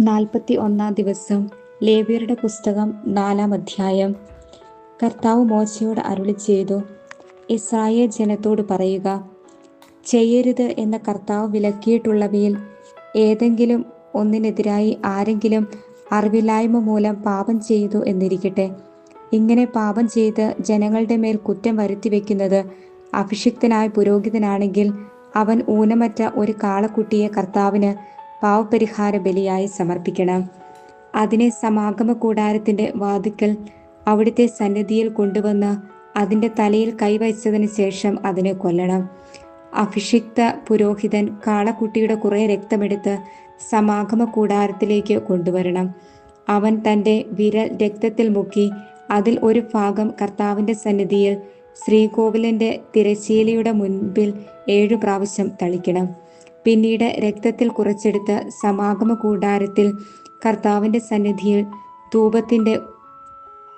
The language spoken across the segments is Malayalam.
നാൽപ്പത്തി ഒന്നാം ദിവസം ലേവിയരുടെ പുസ്തകം നാലാം അധ്യായം. കർത്താവ് മോശയോട് അരുളി ചെയ്തു ഇസ്രായേൽ ജനത്തോട് പറയുക ചെയ്യരുത് എന്ന കർത്താവ് വിലക്കിയിട്ടുള്ളവയിൽ ഏതെങ്കിലും ഒന്നിനെതിരായി ആരെങ്കിലും അറിവില്ലായ്മ മൂലം പാപം ചെയ്തു എന്നിരിക്കട്ടെ. ഇങ്ങനെ പാപം ചെയ്ത് ജനങ്ങളുടെ മേൽ കുറ്റം വരുത്തി വെക്കുന്നത് അഭിഷിക്തനായ പുരോഹിതനാണെങ്കിൽ അവൻ ഊനമറ്റ ഒരു കാളക്കുട്ടിയെ കർത്താവിന് പാവപരിഹാര ബലിയായി സമർപ്പിക്കണം. അതിനെ സമാഗമ കൂടാരത്തിന്റെ വാതിക്കൽ അവിടുത്തെ സന്നിധിയിൽ കൊണ്ടുവന്ന് അതിന്റെ തലയിൽ കൈവച്ചതിന് ശേഷം അതിനെ കൊല്ലണം. അഭിഷിക്ത പുരോഹിതൻ കാളക്കുട്ടിയുടെ കുറെ രക്തമെടുത്ത് സമാഗമ കൂടാരത്തിലേക്ക് കൊണ്ടുവരണം. അവൻ തന്റെ വിരൽ രക്തത്തിൽ മുക്കി അതിൽ ഒരു ഭാഗം കർത്താവിന്റെ സന്നിധിയിൽ ശ്രീകോവിലിന്റെ തിരശീലയുടെ മുൻപിൽ ഏഴു പ്രാവശ്യം തളിക്കണം. പിന്നീട് രക്തത്തിൽ കുറച്ചെടുത്ത് സമാഗമ കൂടാരത്തിൽ കർത്താവിന്റെ സന്നിധിയിൽ ധൂപത്തിന്റെ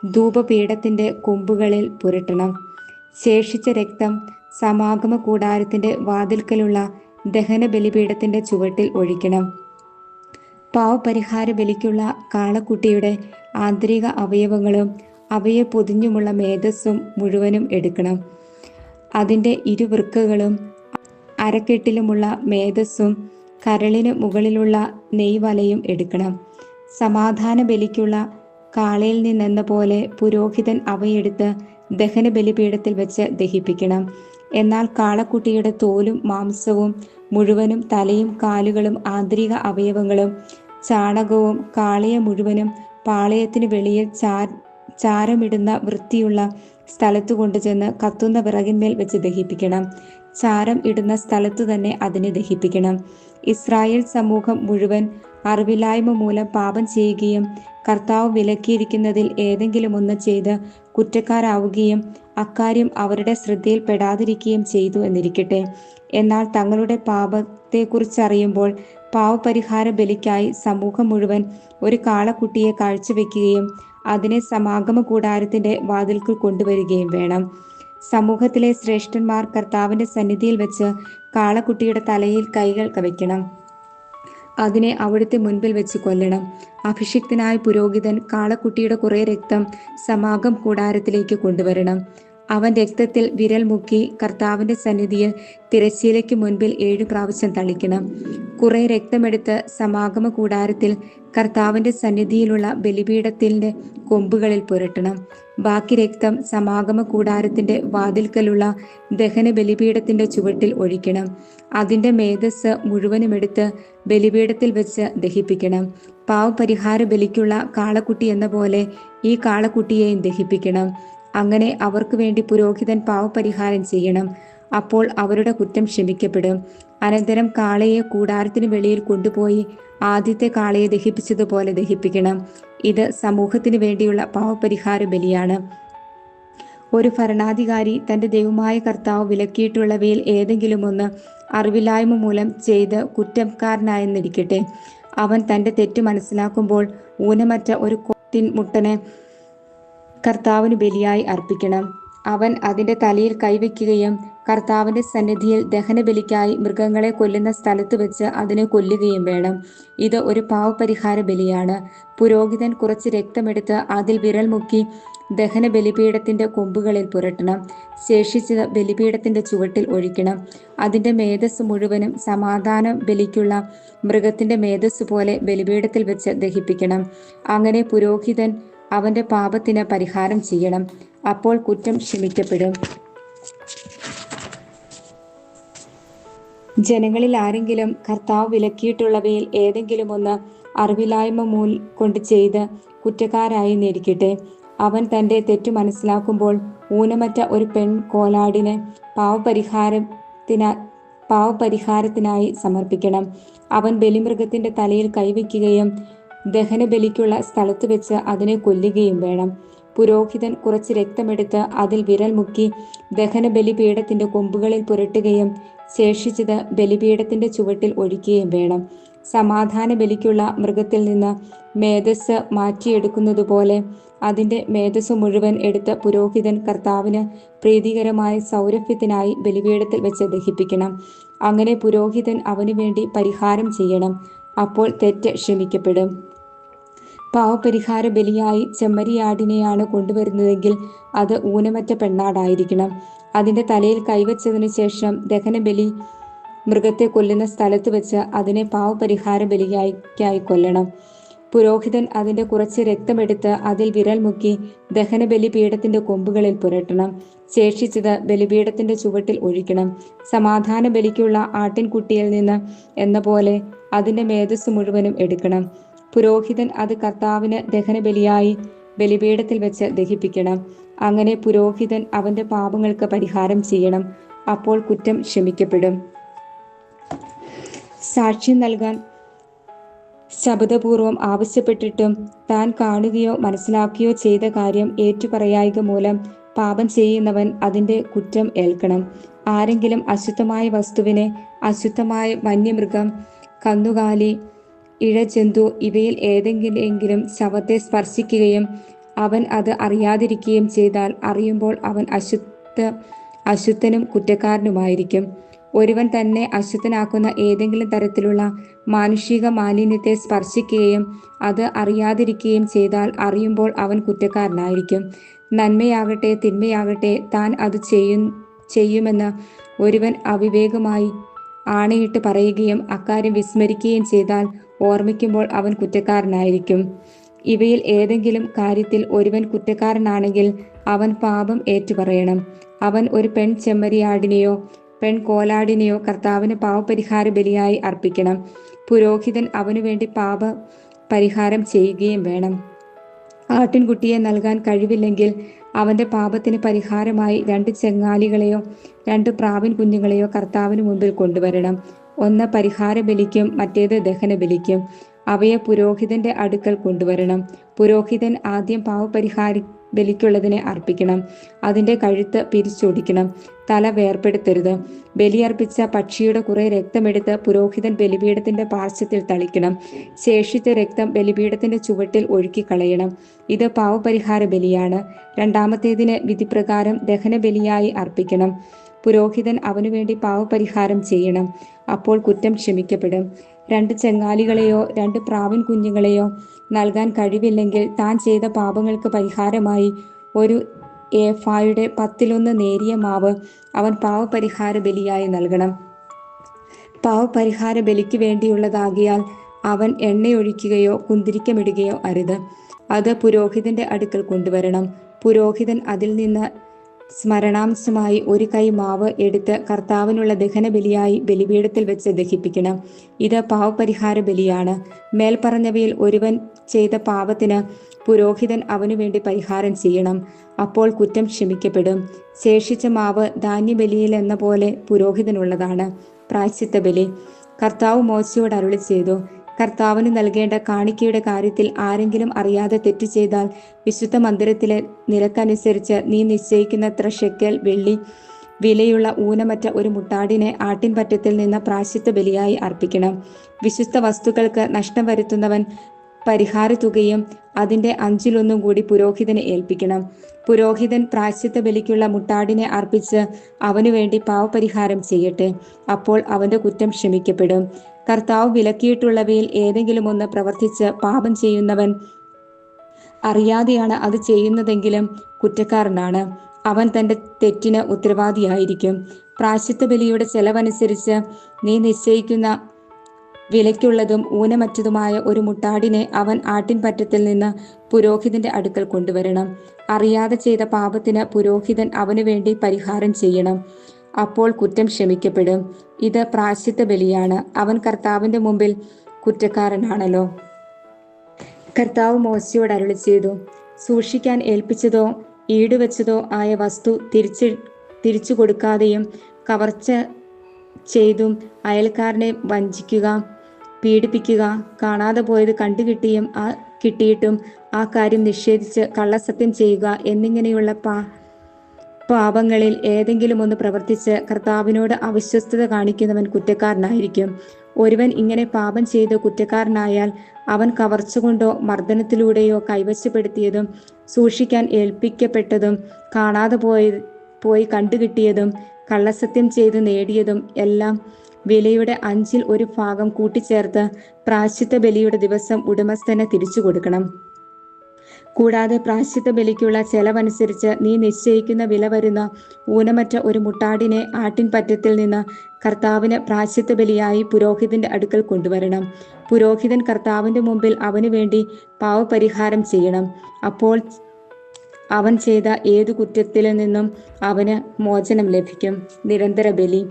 ധൂപപീഠത്തിന്റെ കൊമ്പുകളിൽ പുരട്ടണം. ശേഷിച്ച രക്തം സമാഗമ കൂടാരത്തിന്റെ വാതിൽക്കലുള്ള ദഹന ബലിപീഠത്തിന്റെ ചുവട്ടിൽ ഒഴിക്കണം. പാവപരിഹാര ബലിക്കുള്ള കാളക്കുട്ടിയുടെ ആന്തരിക അവയവങ്ങളും അവയെ പൊതിഞ്ഞുമുള്ള മേധസ്സും മുഴുവനും എടുക്കണം. അതിന്റെ ഇരുവൃക്കകളും അരക്കെട്ടിലുമുള്ള മേധസ്സും കരളിന് മുകളിലുള്ള നെയ്വലയും എടുക്കണം. സമാധാന ബലിക്കുള്ള കാളയിൽ നിന്നെന്ന പോലെ പുരോഹിതൻ അവയെടുത്ത് ദഹന ബലിപീഠത്തിൽ വെച്ച് ദഹിപ്പിക്കണം. എന്നാൽ കാളക്കുട്ടിയുടെ തോലും മാംസവും മുഴുവനും തലയും കാലുകളും ആന്തരിക അവയവങ്ങളും ചാണകവും കാളയെ മുഴുവനും പാളയത്തിന് വെളിയിൽ ചാരമിടുന്ന വൃത്തിയുള്ള സ്ഥലത്തു കൊണ്ടുചെന്ന് കത്തുന്ന വിറകിന്മേൽ വെച്ച് ദഹിപ്പിക്കണം. ചാരം ഇടുന്ന സ്ഥലത്തു തന്നെ അതിനെ ദഹിപ്പിക്കണം. ഇസ്രായേൽ സമൂഹം മുഴുവൻ അറിവില്ലായ്മ മൂലം പാപം ചെയ്യുകയും കർത്താവ് വിലക്കിയിരിക്കുന്നതിൽ ഏതെങ്കിലും ഒന്ന് ചെയ്ത് കുറ്റക്കാരാവുകയും അക്കാര്യം അവരുടെ ശ്രദ്ധയിൽ പെടാതിരിക്കുകയും ചെയ്തു എന്നിരിക്കട്ടെ. എന്നാൽ തങ്ങളുടെ പാപത്തെക്കുറിച്ചറിയുമ്പോൾ പാവപരിഹാര ബലിക്കായി സമൂഹം മുഴുവൻ ഒരു കാളക്കുട്ടിയെ കാഴ്ചവെക്കുകയും അതിനെ സമാഗമ കൂടാരത്തിന്റെ വാതിൽക്കൽ കൊണ്ടുവരികയും വേണം. സമൂഹത്തിലെ ശ്രേഷ്ഠന്മാർ കർത്താവിന്റെ സന്നിധിയിൽ വെച്ച് കാളക്കുട്ടിയുടെ തലയിൽ കൈകൾ കവയ്ക്കണം. അതിനെ അവിടുത്തെ മുൻപിൽ വെച്ച് കൊല്ലണം. അഭിഷിക്തനായ പുരോഹിതൻ കാളക്കുട്ടിയുടെ കുറെ രക്തം സമാഗം കൂടാരത്തിലേക്ക് കൊണ്ടുവരണം. അവൻ രക്തത്തിൽ വിരൽ മുക്കി കർത്താവിന്റെ സന്നിധിയിൽ തിരശ്ശീലയ്ക്ക് മുൻപിൽ ഏഴു പ്രാവശ്യം തളിക്കണം. കുറെ രക്തമെടുത്ത് സമാഗമ കൂടാരത്തിൽ കർത്താവിന്റെ സന്നിധിയിലുള്ള ബലിപീഠത്തിന്റെ കൊമ്പുകളിൽ പുരട്ടണം. ബാക്കി രക്തം സമാഗമ കൂടാരത്തിന്റെ വാതിൽക്കലുള്ള ദഹന ബലിപീഠത്തിന്റെ ചുവട്ടിൽ ഒഴിക്കണം. അതിന്റെ മേധസ് മുഴുവനും എടുത്ത് ബലിപീഠത്തിൽ വെച്ച് ദഹിപ്പിക്കണം. പാവപരിഹാര ബലിക്കുള്ള കാളക്കുട്ടി എന്ന പോലെ ഈ കാളക്കുട്ടിയെയും ദഹിപ്പിക്കണം. അങ്ങനെ അവർക്ക് വേണ്ടി പുരോഹിതൻ പാവപരിഹാരം ചെയ്യണം. അപ്പോൾ അവരുടെ കുറ്റം ക്ഷമിക്കപ്പെടും. അനന്തരം കാളയെ കൂടാരത്തിന് വെളിയിൽ കൊണ്ടുപോയി ആദ്യത്തെ കാളയെ ദഹിപ്പിച്ചതുപോലെ ദഹിപ്പിക്കണം. ഇത് സമൂഹത്തിന് വേണ്ടിയുള്ള പാവപരിഹാര ബലിയാണ്. ഒരു ഭരണാധികാരി തന്റെ ദൈവമായ കർത്താവ് വിലക്കിയിട്ടുള്ളവയിൽ ഏതെങ്കിലും ഒന്ന് അറിവില്ലായ്മ മൂലം ചെയ്ത് കുറ്റക്കാരനായെന്നിരിക്കട്ടെ അവൻ തന്റെ തെറ്റ് മനസ്സിലാക്കുമ്പോൾ ഊനമറ്റ ഒരു കൊത്തിൻ മുട്ടനെ കർത്താവിന് ബലിയായി അർപ്പിക്കണം. അവൻ അതിന്റെ തലയിൽ കൈവയ്ക്കുകയും കർത്താവിന്റെ സന്നിധിയിൽ ദഹനബലിക്കായി മൃഗങ്ങളെ കൊല്ലുന്ന സ്ഥലത്ത് വെച്ച് അതിനെ കൊല്ലുകയും വേണം. ഇത് ഒരു പാവപരിഹാര ബലിയാണ്. പുരോഹിതൻ കുറച്ച് രക്തമെടുത്ത് അതിൽ വിരൽ മുക്കി ദഹന ബലിപീഠത്തിന്റെ കൊമ്പുകളിൽ പുരട്ടണം. ശേഷിച്ചത് ബലിപീഠത്തിന്റെ ചുവട്ടിൽ ഒഴിക്കണം. അതിന്റെ മേധസ് മുഴുവനും സമാധാനം ബലിക്കുള്ള മൃഗത്തിന്റെ മേധസ് പോലെ ബലിപീഠത്തിൽ വെച്ച് ദഹിപ്പിക്കണം. അങ്ങനെ പുരോഹിതൻ അവന്റെ പാപത്തിന് പരിഹാരം ചെയ്യണം. അപ്പോൾ കുറ്റം ക്ഷമിക്കപ്പെടും. ജനങ്ങളിൽ ആരെങ്കിലും കർത്താവ് വിലക്കിയിട്ടുള്ളവയിൽ ഏതെങ്കിലും ഒന്ന് അറിവില്ലായ്മ മൂൽ കൊണ്ട് ചെയ്ത് കുറ്റക്കാരായി നേരിക്കട്ടെ അവൻ തന്റെ തെറ്റു മനസ്സിലാക്കുമ്പോൾ ഊനമറ്റ ഒരു പെൺ കോലാടിനെ പാവപരിഹാരത്തിന പാവപരിഹാരത്തിനായി സമർപ്പിക്കണം. അവൻ ബലിമൃഗത്തിന്റെ തലയിൽ കൈവയ്ക്കുകയും ദഹനബലിക്കുള്ള സ്ഥലത്ത് വെച്ച് അതിനെ കൊല്ലുകയും വേണം. പുരോഹിതൻ കുറച്ച് രക്തമെടുത്ത് അതിൽ വിരൽ മുക്കി ദഹന ബലിപീഠത്തിന്റെ കൊമ്പുകളിൽ പുരട്ടുകയും ശേഷിച്ചത് ബലിപീഠത്തിന്റെ ചുവട്ടിൽ ഒഴിക്കുകയും വേണം. സമാധാന ബലിക്കുള്ള മൃഗത്തിൽ നിന്ന് മേധസ് മാറ്റിയെടുക്കുന്നതുപോലെ അതിന്റെ മേധസ് മുഴുവൻ എടുത്ത് പുരോഹിതൻ കർത്താവിന് പ്രീതികരമായ സൗരഭ്യത്തിനായി ബലിപീഠത്തിൽ വെച്ച് ദഹിപ്പിക്കണം. അങ്ങനെ പുരോഹിതൻ അവനു വേണ്ടി പരിഹാരം ചെയ്യണം. അപ്പോൾ തെറ്റ് ക്ഷമിക്കപ്പെടും. പാവപരിഹാര ബലിയായി ചെമ്മരിയാടിനെയാണ് കൊണ്ടുവരുന്നതെങ്കിൽ അത് ഊനമറ്റ പെണ്ണാടായിരിക്കണം. അതിന്റെ തലയിൽ കൈവച്ചതിനു ശേഷം ദഹനബലി മൃഗത്തെ കൊല്ലുന്ന സ്ഥലത്ത് വെച്ച് അതിനെ പാവപരിഹാര ബലിയായി കൊല്ലണം. പുരോഹിതൻ അതിന്റെ കുറച്ച് രക്തമെടുത്ത് അതിൽ വിരൽ മുക്കി ദഹനബലി പീഠത്തിന്റെ കൊമ്പുകളിൽ പുരട്ടണം. ശേഷിച്ചത് ബലിപീഠത്തിന്റെ ചുവട്ടിൽ ഒഴിക്കണം. സമാധാന ബലിക്കുള്ള ആട്ടിൻകുട്ടിയിൽ നിന്ന് എന്ന പോലെ അതിന്റെ മേധസ് മുഴുവനും എടുക്കണം. പുരോഹിതൻ അത് കർത്താവിന് ദഹനബലിയായി ബലിപീഠത്തിൽ വെച്ച് ദഹിപ്പിക്കണം. അങ്ങനെ പുരോഹിതൻ അവന്റെ പാപങ്ങൾക്ക് പരിഹാരം ചെയ്യണം. അപ്പോൾ കുറ്റം ക്ഷമിക്കപ്പെടും. സാക്ഷ്യം നൽകാൻ ശബ്ദപൂർവം ആവശ്യപ്പെട്ടിട്ടും താൻ കാണുകയോ മനസ്സിലാക്കുകയോ ചെയ്ത കാര്യം ഏറ്റുപറയായിക മൂലം പാപം ചെയ്യുന്നവൻ അതിന്റെ കുറ്റം ഏൽക്കണം. ആരെങ്കിലും അശുദ്ധമായ വസ്തുവിനെ അശുദ്ധമായ വന്യമൃഗം കന്നുകാലി ഇഴജന്തു ഇവയിൽ ഏതെങ്കിലും ശവത്തെ സ്പർശിക്കുകയും അവൻ അത് അറിയാതിരിക്കുകയും ചെയ്താൽ അറിയുമ്പോൾ അവൻ അശുദ്ധ അശുദ്ധനും കുറ്റക്കാരനുമായിരിക്കും. ഒരുവൻ തന്നെ അശുദ്ധനാക്കുന്ന ഏതെങ്കിലും തരത്തിലുള്ള മാനുഷിക മാലിന്യത്തെ സ്പർശിക്കുകയും അത് അറിയാതിരിക്കുകയും ചെയ്താൽ അറിയുമ്പോൾ അവൻ കുറ്റക്കാരനായിരിക്കും. നന്മയാകട്ടെ തിന്മയാകട്ടെ താൻ അത് ചെയ്യും ചെയ്യുമെന്ന് ഒരുവൻ അവിവേകമായി ആണയിട്ട് പറയുകയും അക്കാര്യം വിസ്മരിക്കുകയും ചെയ്താൽ ഓർമ്മിക്കുമ്പോൾ അവൻ കുറ്റക്കാരനായിരിക്കും. ഇവയിൽ ഏതെങ്കിലും കാര്യത്തിൽ ഒരുവൻ കുറ്റക്കാരനാണെങ്കിൽ അവൻ പാപം ഏറ്റുപറയണം. അവൻ ഒരു പെൺ ചെമ്മരിയാടിനെയോ പെൺ കോലാടിനെയോ കർത്താവിന് പാവപരിഹാര ബലിയായി അർപ്പിക്കണം. പുരോഹിതൻ അവനു വേണ്ടി പാപ പരിഹാരം ചെയ്യുകയും വേണം. ആട്ടിൻകുട്ടിയെ നൽകാൻ കഴിവില്ലെങ്കിൽ അവന്റെ പാപത്തിന് പരിഹാരമായി രണ്ട് ചെങ്ങാലികളെയോ രണ്ട് പ്രാവിൻ കുഞ്ഞുങ്ങളെയോ കർത്താവിന് മുമ്പിൽ കൊണ്ടുവരണം. ഒന്ന് പരിഹാര ബലിക്കും മറ്റേത് ദഹന ബലിക്കും അവയെ പുരോഹിതന്റെ അടുക്കൽ കൊണ്ടുവരണം. പുരോഹിതൻ ആദ്യം പാവപരിഹാരി ബലിക്കുള്ളതിനെ അർപ്പിക്കണം. അതിന്റെ കഴുത്ത് പിരിച്ചൊടിക്കണം. തല വേർപ്പെടുത്തരുത് ബലിയർപ്പിച്ച പക്ഷിയുടെ കുറെ രക്തമെടുത്ത് പുരോഹിതൻ ബലിപീഠത്തിന്റെ പാർശ്വത്തിൽ തളിക്കണം. ശേഷിച്ച രക്തം ബലിപീഠത്തിന്റെ ചുവട്ടിൽ ഒഴുക്കിക്കളയണം. ഇത് പാവപരിഹാര ബലിയാണ് രണ്ടാമത്തേതിന് വിധിപ്രകാരം ദഹന ബലിയായി അർപ്പിക്കണം. പുരോഹിതൻ അവനുവേണ്ടി പാവപരിഹാരം ചെയ്യണം. അപ്പോൾ കുറ്റം ക്ഷമിക്കപ്പെടും. രണ്ട് ചെങ്ങാലികളെയോ രണ്ട് പ്രാവിൻ കുഞ്ഞുങ്ങളെയോ നൽകാൻ കഴിവില്ലെങ്കിൽ താൻ ചെയ്ത പാപങ്ങൾക്ക് പരിഹാരമായി ഒരു ഏഫായുടെ പത്തിലൊന്ന് നേരിയ മാവ് അവൻ പാവപരിഹാര ബലിയായി നൽകണം. പാവപരിഹാര ബലിക്ക് വേണ്ടിയുള്ളതാകിയാൽ അവൻ എണ്ണയൊഴിക്കുകയോ കുന്തിരിക്കമിടുകയോ അരുത്. അത് പുരോഹിതന്റെ അടുക്കൽ കൊണ്ടുവരണം. പുരോഹിതൻ അതിൽ നിന്ന് സ്മരണാംശമായി ഒരു കൈ മാവ് എടുത്ത് കർത്താവിനുള്ള ദഹന ബലിയായി ബലിപീഠത്തിൽ വെച്ച് ദഹിപ്പിക്കണം. ഇത് പാവപരിഹാര ബലിയാണ്. മേൽപ്പറഞ്ഞവയിൽ ഒരുവൻ ചെയ്ത പാപത്തിന് പുരോഹിതൻ അവനു വേണ്ടി പരിഹാരം ചെയ്യണം. അപ്പോൾ കുറ്റം ക്ഷമിക്കപ്പെടും. ശേഷിച്ച മാവ് ധാന്യബലിയിൽ എന്ന പോലെ പുരോഹിതനുള്ളതാണ്. പ്രായശ്ചിത്ത ബലി. കർത്താവ് മോശയോട് അരുളി ചെയ്തു കർത്താവിന് നൽകേണ്ട കാണിക്കയുടെ കാര്യത്തിൽ ആരെങ്കിലും അറിയാതെ തെറ്റ് ചെയ്താൽ വിശുദ്ധ മന്ദിരത്തിലെ നിരക്കനുസരിച്ച് നീ നിശ്ചയിക്കുന്നത്ര ഷെക്കൽ വെള്ളി വിലയുള്ള ഊനമറ്റ ഒരു മുട്ടാടിനെ ആട്ടിൻപറ്റത്തിൽ നിന്ന് പ്രാശിത്വ ബലിയായി അർപ്പിക്കണം. വിശുദ്ധ വസ്തുക്കൾക്ക് നഷ്ടം വരുത്തുന്നവൻ പരിഹാര തുകയും അതിന്റെ അഞ്ചിലൊന്നും കൂടി പുരോഹിതനെ ഏൽപ്പിക്കണം. പുരോഹിതൻ പ്രാശ്ചിത്ത ബലിക്കുള്ള മുട്ടാടിനെ അർപ്പിച്ച് അവനു വേണ്ടി പാവപരിഹാരം ചെയ്യട്ടെ. അപ്പോൾ അവന്റെ കുറ്റം ക്ഷമിക്കപ്പെടും. കർത്താവ് വിലക്കിയിട്ടുള്ളവയിൽ ഏതെങ്കിലും ഒന്ന് പ്രവർത്തിച്ച് പാപം ചെയ്യുന്നവൻ അറിയാതെയാണ് അത് ചെയ്യുന്നതെങ്കിലും കുറ്റക്കാരനാണ്. അവൻ തന്റെ തെറ്റിന് ഉത്തരവാദിയായിരിക്കും. പ്രാശിത്വ ബലിയുടെ ചെലവനുസരിച്ച് നീ നിശ്ചയിക്കുന്ന വിലയ്ക്കുള്ളതും ഊനമറ്റതുമായ ഒരു മുട്ടാടിനെ അവൻ ആട്ടിൻപറ്റത്തിൽ നിന്ന് പുരോഹിതന്റെ അടുക്കൽ കൊണ്ടുവരണം. അറിയാതെ ചെയ്ത പാപത്തിന് പുരോഹിതൻ അവനു വേണ്ടി പരിഹാരം ചെയ്യണം. അപ്പോൾ കുറ്റം ക്ഷമിക്കപ്പെടും. ഇത് പ്രാശ്ചിത്ത ബലിയാണ്. അവൻ കർത്താവിന്റെ മുമ്പിൽ കുറ്റക്കാരനാണല്ലോ. കർത്താവ് മോശയോട് അരുളി ചെയ്തു. സൂക്ഷിക്കാൻ ഏൽപ്പിച്ചതോ ഈടുവെച്ചതോ ആയ വസ്തു തിരിച്ചു തിരിച്ചു കൊടുക്കാതെയും കവർച്ച ചെയ്തും അയൽക്കാരനെ വഞ്ചിക്കുക പീഡിപ്പിക്കുക കാണാതെ പോയത് കണ്ടുകിട്ടിയും ആ കിട്ടിയിട്ടും ആ കാര്യം നിഷേധിച്ച് കള്ളസത്യം ചെയ്യുക എന്നിങ്ങനെയുള്ള പാ പാപങ്ങളിൽ ഏതെങ്കിലും ഒന്ന് പ്രവർത്തിച്ച് കർത്താവിനോട് അവിശ്വസ്തത കാണിക്കുന്നവൻ കുറ്റക്കാരനായിരിക്കും. ഒരുവൻ ഇങ്ങനെ പാപം ചെയ്ത് കുറ്റക്കാരനായാൽ അവൻ കവർച്ച കൊണ്ടോ മർദ്ദനത്തിലൂടെയോ കൈവശപ്പെടുത്തിയതും സൂക്ഷിക്കാൻ ഏൽപ്പിക്കപ്പെട്ടതും കാണാതെ പോയ പോയി കണ്ടുകിട്ടിയതും കള്ളസത്യം ചെയ്ത് നേടിയതും എല്ലാം വിലയുടെ അഞ്ചിൽ ഒരു ഭാഗം കൂട്ടിച്ചേർത്ത് പ്രാശ്ചിത്ത ബലിയുടെ ദിവസം ഉടമസ്ഥനെ തിരിച്ചു കൊടുക്കണം കൂടാതെ പ്രാശ്ചിത്ത ബലിക്കുള്ള ചെലവനുസരിച്ച് നീ നിശ്ചയിക്കുന്ന വില വരുന്ന ഊനമറ്റ ഒരു മുട്ടാടിനെ ആട്ടിൻ പറ്റത്തിൽ നിന്ന് കർത്താവിന് പ്രാശ്ചിത്ത ബലിയായി പുരോഹിതന്റെ അടുക്കൽ കൊണ്ടുവരണം. പുരോഹിതൻ കർത്താവിന്റെ മുമ്പിൽ അവന് വേണ്ടി പാവപരിഹാരം ചെയ്യണം. അപ്പോൾ അവൻ ചെയ്ത ഏതു കുറ്റത്തിൽ നിന്നും അവന് മോചനം ലഭിക്കും. നിരന്തര ബലി.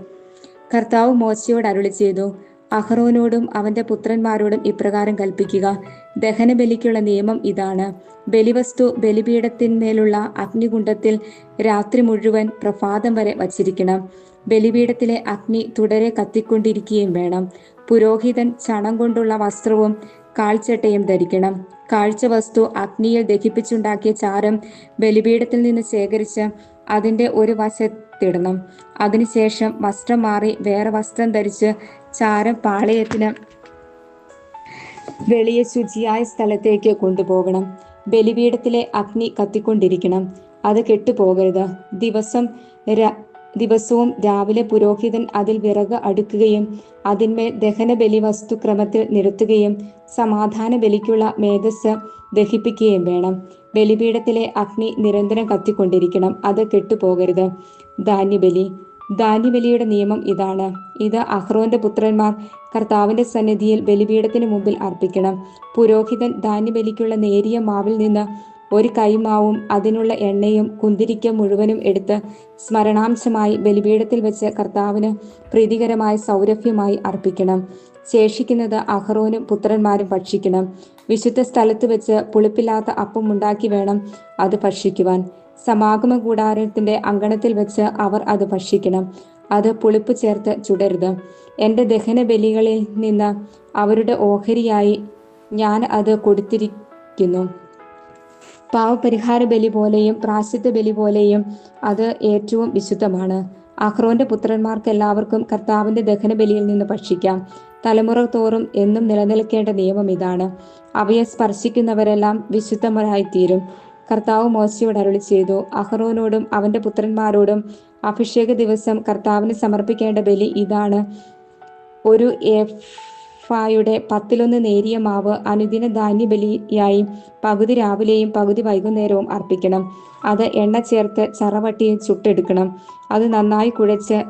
കർത്താവ് മോശയോട് അരുളി ചെയ്തു അഹ്റോനോടും അവന്റെ പുത്രന്മാരോടും ഇപ്രകാരം കൽപ്പിക്കുക. ദഹനബലിക്കുള്ള നിയമം ഇതാണ്. ബലിവസ്തു ബലിപീഠത്തിന്മേലുള്ള അഗ്നികുണ്ഡത്തിൽ രാത്രി മുഴുവൻ പ്രഭാതം വരെ വച്ചിരിക്കണം. ബലിപീഠത്തിലെ അഗ്നി തുടരെ കത്തിക്കൊണ്ടിരിക്കുകയും വേണം. പുരോഹിതൻ ചണം കൊണ്ടുള്ള വസ്ത്രവും കാഴ്ചട്ടയും ധരിക്കണം. കാഴ്ച വസ്തു അഗ്നിയിൽ ദഹിപ്പിച്ചുണ്ടാക്കിയ ചാരം ബലിപീഠത്തിൽ നിന്ന് ശേഖരിച്ച് അതിന്റെ ഒരു വശത്തിടണം അതിനുശേഷം വസ്ത്രം മാറി വേറെ വസ്ത്രം ധരിച്ച് ചാരം പാളയത്തിന് വെളിയെ ശുചിയായ സ്ഥലത്തേക്ക് കൊണ്ടുപോകണം. ബലിപീഠത്തിലെ അഗ്നി കത്തിക്കൊണ്ടിരിക്കണം. അത് കെട്ടുപോകരുത്. ദിവസം ദിവസവും രാവിലെ പുരോഹിതൻ അതിൽ വിറക് അടുക്കുകയും അതിന്മേൽ ദഹന ബലി വസ്തു ക്രമത്തിൽ നിരത്തുകയും സമാധാന ബലിക്കുള്ള മേധസ് ദഹിപ്പിക്കുകയും വേണം. ബലിപീഠത്തിലെ അഗ്നി നിരന്തരം കത്തിക്കൊണ്ടിരിക്കണം. അത് കെട്ടുപോകരുത്. ധാന്യബലി. ധാന്യബലിയുടെ നിയമം ഇതാണ്. ഇത് അഹ്റോന്റെ പുത്രന്മാർ കർത്താവിന്റെ സന്നിധിയിൽ ബലിപീഠത്തിന് മുമ്പിൽ അർപ്പിക്കണം. പുരോഹിതൻ ധാന്യബലിക്കുള്ള നേരിയ മാവിൽ നിന്ന് ഒരു കൈമാവും അതിനുള്ള എണ്ണയും കുന്തിരിക്ക മുഴുവനും എടുത്ത് സ്മരണാംശമായി ബലിപീഠത്തിൽ വെച്ച് കർത്താവിന് പ്രീതികരമായ സൗരഭ്യമായി അർപ്പിക്കണം. ശേഷിക്കുന്നത് അഹ്റോനും പുത്രന്മാരും ഭക്ഷിക്കണം. വിശുദ്ധ സ്ഥലത്ത് വെച്ച് പുളിപ്പില്ലാത്ത അപ്പം ഉണ്ടാക്കി വേണം അത് ഭക്ഷിക്കുവാൻ. സമാഗമ കൂടാരത്തിന്റെ അങ്കണത്തിൽ വെച്ച് അവർ അത് ഭക്ഷിക്കണം. അത് പുളിപ്പ് ചേർത്ത് ചുടരുത്. എന്റെ ദഹന ബലികളിൽ നിന്ന് അവരുടെ ഓഹരിയായി ഞാൻ അത് കൊടുത്തിരിക്കുന്നു. പാവപരിഹാര ബലി പോലെയും പ്രാശ്ചിത്ത ബലി പോലെയും അത് ഏറ്റവും വിശുദ്ധമാണ്. അഹ്റോന്റെ പുത്രന്മാർക്ക് എല്ലാവർക്കും കർത്താവിന്റെ ദഹന ബലിയിൽ നിന്ന് ഭക്ഷിക്കാം. തലമുറ തോറും എന്നും നിലനിൽക്കേണ്ട നിയമം ഇതാണ്. അവയെ സ്പർശിക്കുന്നവരെല്ലാം വിശുദ്ധമരായിത്തീരും കർത്താവ് മോശയോട് അരുളി ചെയ്തു. അഹ്റോനോടും അവന്റെ പുത്രന്മാരോടും അഭിഷേക ദിവസം കർത്താവിന് സമർപ്പിക്കേണ്ട ബലി ഇതാണ്. ഒരു എഫായുടെ പത്തിലൊന്ന് നേരിയ മാവ് അനുദിന ധാന്യബലിയായി പകുതി രാവിലെയും പകുതി വൈകുന്നേരവും അർപ്പിക്കണം. അത് എണ്ണ ചേർത്ത് ചറവട്ടിയിൽ ചുട്ടെടുക്കണം. അത് നന്നായി കുഴച്ച്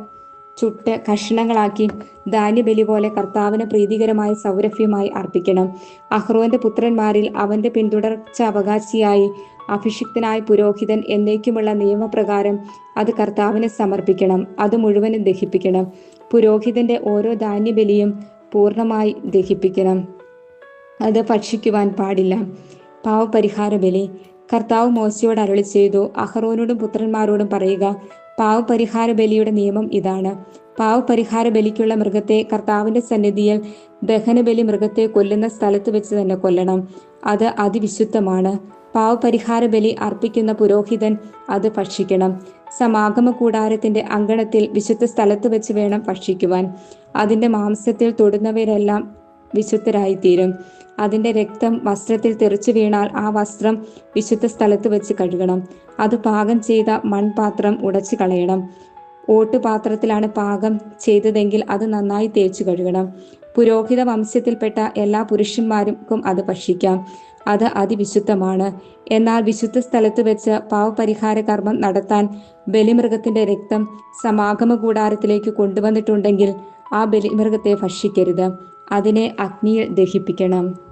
ചുട്ട് കഷ്ണങ്ങളാക്കി ധാന്യബലി പോലെ കർത്താവിന് പ്രീതികരമായ സൗരഭ്യമായി അർപ്പിക്കണം. അഹ്റോന്റെ പുത്രന്മാരിൽ അവന്റെ പിന്തുടർച്ച അവകാശിയായി. അഭിഷിക്തനായ പുരോഹിതൻ എന്നേക്കുമുള്ള നിയമപ്രകാരം അത് കർത്താവിനെ സമർപ്പിക്കണം. അത് മുഴുവനും ദഹിപ്പിക്കണം. പുരോഹിതന്റെ ഓരോ ധാന്യബലിയും പൂർണമായി ദഹിപ്പിക്കണം. അത് ഭക്ഷിക്കുവാൻ പാടില്ല. പാവപരിഹാര ബലി കർത്താവ് മോശയോട് അരളി ചെയ്തു. അഹറോനോടും പുത്രന്മാരോടും പറയുക പാവപരിഹാര ബലിയുടെ നിയമം ഇതാണ്. പാവപരിഹാര ബലിക്കുള്ള മൃഗത്തെ കർത്താവിന്റെ സന്നിധിയിൽ ദഹനബലി മൃഗത്തെ കൊല്ലുന്ന സ്ഥലത്ത് വെച്ച് തന്നെ കൊല്ലണം. അത് അതിവിശുദ്ധമാണ്. പാവപരിഹാര ബലി അർപ്പിക്കുന്ന പുരോഹിതൻ അത് ഭക്ഷിക്കണം. സമാഗമ കൂടാരത്തിന്റെ അങ്കണത്തിൽ വിശുദ്ധ സ്ഥലത്ത് വെച്ച് വേണം ഭക്ഷിക്കുവാൻ. അതിന്റെ മാംസത്തിൽ തൊടുന്നവരെല്ലാം വിശുദ്ധരായിത്തീരും. അതിന്റെ രക്തം വസ്ത്രത്തിൽ തെറിച്ചു വീണാൽ ആ വസ്ത്രം വിശുദ്ധ സ്ഥലത്ത് വെച്ച് കഴുകണം. അത് പാകം ചെയ്ത മൺപാത്രം ഉടച്ചു കളയണം. ഓട്ടുപാത്രത്തിലാണ് പാകം ചെയ്തതെങ്കിൽ അത് നന്നായി തേച്ചു കഴുകണം. പുരോഹിത വംശത്തിൽപ്പെട്ട എല്ലാ പുരുഷന്മാർക്കും അത് ഭക്ഷിക്കാം. അത് അതിവിശുദ്ധമാണ്. എന്നാൽ വിശുദ്ധ സ്ഥലത്ത് വെച്ച് പാവപരിഹാര കർമ്മം നടത്താൻ ബലിമൃഗത്തിന്റെ രക്തം സമാഗമ കൂടാരത്തിലേക്ക് കൊണ്ടുവന്നിട്ടുണ്ടെങ്കിൽ ആ ബലിമൃഗത്തെ ഭക്ഷിക്കരുത്. അതിനെ അഗ്നിയിൽ ദഹിപ്പിക്കണം.